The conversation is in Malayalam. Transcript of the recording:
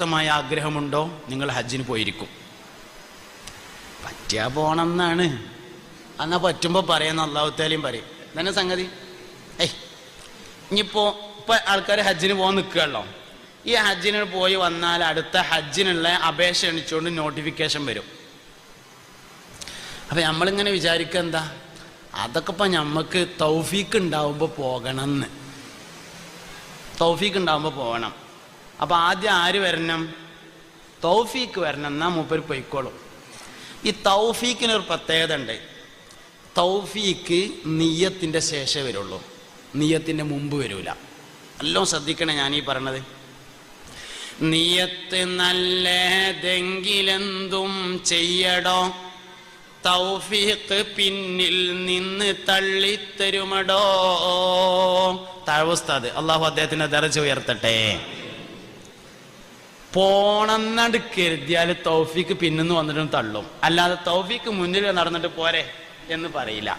ശക്തമായ ആഗ്രഹമുണ്ടോ? നിങ്ങൾ ഹജ്ജിന് പോയിരിക്കും. പറ്റിയാ പോണം എന്നാണ് എന്നാ പറ്റുമ്പോൾ പറയുന്ന അള്ളാഹുത്താലും പറയും. തന്നെ സംഗതി? ഏയ്. ഇനിയിപ്പോ ഇപ്പൊ ആൾക്കാർ ഹജ്ജിന് പോകാൻ നിൽക്കുകയല്ലോ ഈ ഹജ്ജിന് പോയി വന്നാൽ അടുത്ത ഹജ്ജിനുള്ള അപേക്ഷ എണിച്ചുകൊണ്ട് നോട്ടിഫിക്കേഷൻ വരും. അപ്പൊ നമ്മളിങ്ങനെ വിചാരിക്കുക എന്താ? അതൊക്കെ ഇപ്പൊ നമ്മക്ക് തൗഫീക്ക് ഉണ്ടാവുമ്പോൾ പോകണം എന്ന് തൗഫീക്ക് ഉണ്ടാവുമ്പോൾ പോകണം അപ്പൊ ആദ്യം ആര് വരണം? തൗഫീക്ക് വരണം. എന്നാ മൂപ്പര് പൊയ്ക്കോളും. ഈ തൗഫീക്കിന് ഒരു പ്രത്യേകത ഉണ്ട് തൗഫീക്ക് നീയത്തിന്റെ ശേഷമേ വരുള്ളൂ. നീയത്തിന്റെ മുമ്പ് വരൂല. എല്ലാം ശ്രദ്ധിക്കണേ ഞാൻ ഈ പറഞ്ഞത് നീയത്ത് നല്ലതെങ്കിലെന്തും ചെയ്യടോ. തൗഫീഖ് പിന്നിൽ നിന്ന് തള്ളിത്തരുമടോ. താഴ്വസ്താദ് അള്ളാഹു അദ്ദേഹത്തിന്റെ ദർജ ഉയർത്തട്ടെ. പോണെന്നണ്ട് കരുതിയാൽ തൗഫീക്ക് പിന്നെന്ന് വന്നിട്ടും തള്ളും. അല്ലാതെ തൗഫീക്ക് മുന്നിൽ നടന്നിട്ട് പോരെ എന്ന് പറയില്ല.